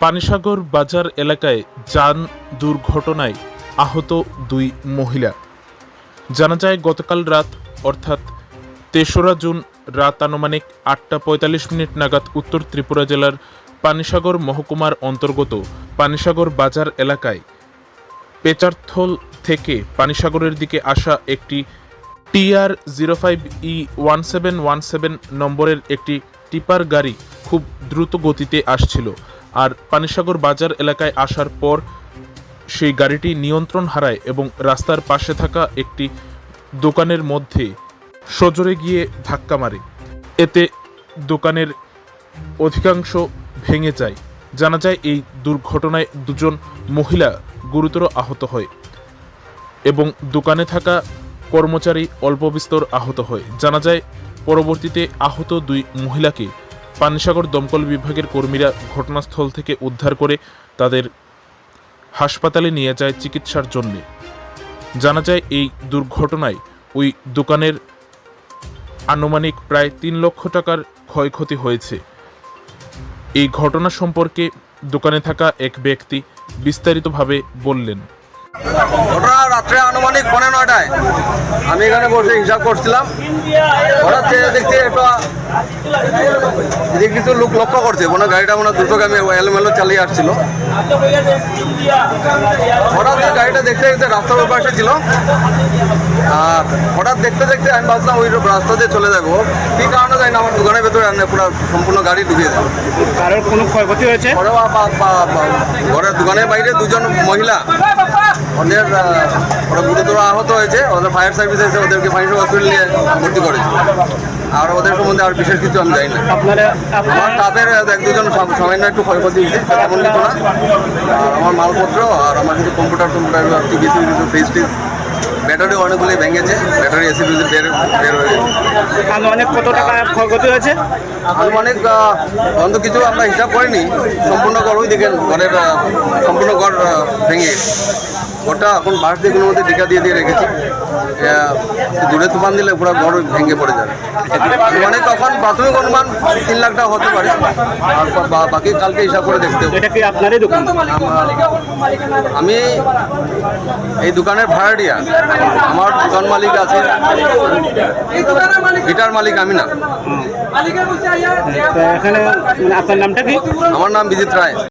পানিসাগর বাজার এলাকায় যান দুর্ঘটনায় আহত দুই মহিলা। জানা যায়, গতকাল রাত, অর্থাৎ তেসরা জুন রাত আনুমানিক আটটা পঁয়তাল্লিশ মিনিট নাগাদ উত্তর ত্রিপুরা জেলার পানিসাগর মহকুমার অন্তর্গত পানিসাগর বাজার এলাকায় পেচারথল থেকে পানিসাগরের দিকে আসা একটি TR zero five E one seven one seven নম্বরের একটি টিপার গাড়ি খুব দ্রুত গতিতে আসছিল। আর পানিসাগর বাজার এলাকায় আসার পর সেই গাড়িটি নিয়ন্ত্রণ হারায় এবং রাস্তার পাশে থাকা একটি দোকানের মধ্যে সজোরে গিয়ে ধাক্কা মারে। এতে দোকানের অধিকাংশ ভেঙে যায়। জানা যায়, এই দুর্ঘটনায় দুজন মহিলা গুরুতর আহত হয় এবং দোকানে থাকা কর্মচারী অল্প বিস্তর আহত হয়। জানা যায়, পরবর্তীতে আহত দুই মহিলাকে পানিসাগর দমকল বিভাগের কর্মীরা ঘটনাস্থল থেকে উদ্ধার করে তাদের হাসপাতালে নিয়ে যায় চিকিৎসার জন্য। জানা যায়, এই দুর্ঘটনায় ওই দোকানের আনুমানিক প্রায় তিন লক্ষ টাকার ক্ষয়ক্ষতি হয়েছে। এই ঘটনা সম্পর্কে দোকানে থাকা এক ব্যক্তি বিস্তারিতভাবে বললেন। ওটা রাত্রে আনুমানিক পনেরো নয়টায়। আমি এখানে বসে হিসাব করছিলাম। হঠাৎ দেখছি একটা এদিকে কিছু লোক লক্ষ্য করছে। মনে গাড়িটা মনে দ্রুতগামী এলোমেলো চালিয়ে আসছিল। হঠাৎ গাড়িটা দেখতে দেখতে রাস্তার ওই পাশে ছিল। আর হঠাৎ দেখতে দেখতে আমি ভাবলাম ওই রাস্তা দিয়ে চলে যাব। কি কারণে যাই না আমার দোকানের ভেতরে পুরো সম্পূর্ণ গাড়ি ঢুকিয়ে দেবো কারোর কোনো ক্ষয়ক্ষতি হয়েছে? ঘরের দোকানের বাইরে দুজন মহিলা ওদের ওরা গুরুতর আহত হয়েছে ওদের ফায়ার সার্ভিস এসে ওদেরকে ফাইনাল হসপিটাল নিয়ে ভর্তি করেছে। আর ওদের সম্বন্ধে আর বিশেষ কিছু আমি জানি না। আমার তাদের এক দুজন সামান্য একটু ক্ষয়ক্ষতি হয়েছে তেমন কিছু না। আর আমার মালপত্র আর আমার কিছু কম্পিউটার টম্পিউটার টিভি কিছু ফ্রিজ ব্যাটারি অনেকগুলি ভেঙেছে ব্যাটারি এসি বের বের হয়ে গেছে। আনুমানিক কত টাকা ক্ষয়ক্ষতি হয়েছে? আনুমানিক অন্ত কিছু আমরা হিসাব করিনি সম্পূর্ণ ঘর ওই দেখেন ঘরের সম্পূর্ণ ঘর ভেঙে গেছে। ঘরটা এখন বাঁশ দিয়ে কোনো মধ্যে টিকা দিয়ে দিয়ে রেখেছি। দূরে তুফান দিলে পুরো ঘর ভেঙে পড়ে যাবে। আনুমানিক তখন প্রাথমিক অনুমান তিন লাখ টাকা হতে পারে। আর বাকি কালকে হিসাব করে দেখতে হবে। এটা কি আপনারই দোকান? আমি এই দোকানের ভাড়াটিয়া। আমার দোকান মালিক আছে। গিটার মালিক আমি না। এখানে আপনার নামটা কি? আমার নাম বিজিত রায়।